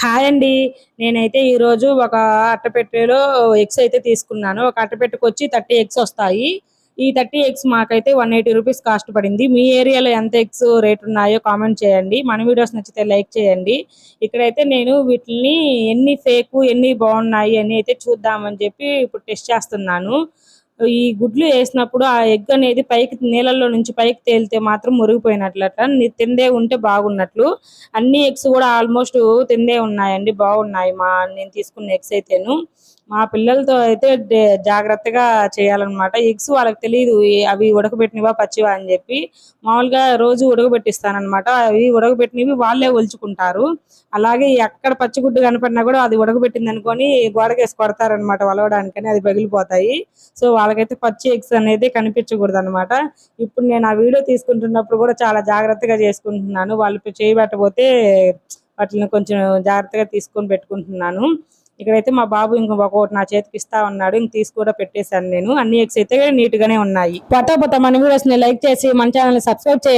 Hi అండి. నేనైతే ఈరోజు ఒక అట్టపెట్టెలో ఎగ్స్ అయితే తీసుకున్నాను. ఒక అట్టపెట్టుకు వచ్చి థర్టీ ఎగ్స్ వస్తాయి. ఈ థర్టీ ఎగ్స్ మాకైతే వన్ ఎయిటీ రూపీస్ కాస్ట్ పడింది. మీ ఏరియాలో ఎంత ఎగ్స్ రేట్ ఉన్నాయో కామెంట్ చేయండి. మన వీడియోస్ నచ్చితే లైక్ చేయండి. ఇక్కడైతే నేను వీటిని ఎన్ని ఫేకు ఎన్ని బాగున్నాయి అని అయితే చూద్దామని చెప్పి ఇప్పుడు టెస్ట్ చేస్తున్నాను. ఈ గుడ్లు వేసినప్పుడు ఆ ఎగ్ అనేది పైకి నీళ్ళల్లో నుంచి పైకి తేలితే మాత్రం మురిగిపోయినట్లట ని- తిందే ఉంటే బాగున్నట్లు. అన్ని ఎగ్స్ కూడా ఆల్మోస్ట్ తిందే ఉన్నాయండి బాగున్నాయి. మా నేను తీసుకున్న ఎగ్స్ అయితేను. మా పిల్లలతో అయితే జాగ్రత్తగా చేయాలన్నమాట. ఎగ్స్ వాళ్ళకి తెలియదు అవి ఉడకబెట్టినవా పచ్చివా అని చెప్పి. మామూలుగా రోజు ఉడకబెట్టిస్తానన్నమాట. అవి ఉడకబెట్టినవి వాళ్ళే ఒలుచుకుంటారు. అలాగే ఎక్కడ పచ్చిగుడ్డు కనపడినా కూడా అది ఉడకబెట్టింది అనుకొని గోడకేసి కొడతారనమాట వలవడానికని అది పగిలిపోతాయి. సో వాళ్ళకైతే పచ్చి ఎగ్స్ అనేది కనిపించకూడదు అనమాట ఇప్పుడు నేను ఆ వీడియో తీసుకుంటున్నప్పుడు కూడా చాలా జాగ్రత్తగా చేసుకుంటున్నాను. వాళ్ళు చేయబట్టబోతే వాటిని కొంచెం జాగ్రత్తగా తీసుకొని పెట్టుకుంటున్నాను. ఇక్కడైతే మా బాబు ఇంకొకటి నా చేతికి ఇస్తా ఉన్నాడు. ఇంక తీసి కూడా పెట్టేశాను నేను. అన్ని ఎగ్స్ అయితే నీట్ గానే ఉన్నాయి. పట్టా పట్టా మన వీడియోస్ని లైక్ చేసి మన ఛానల్ సబ్స్క్రైబ్ చేయండి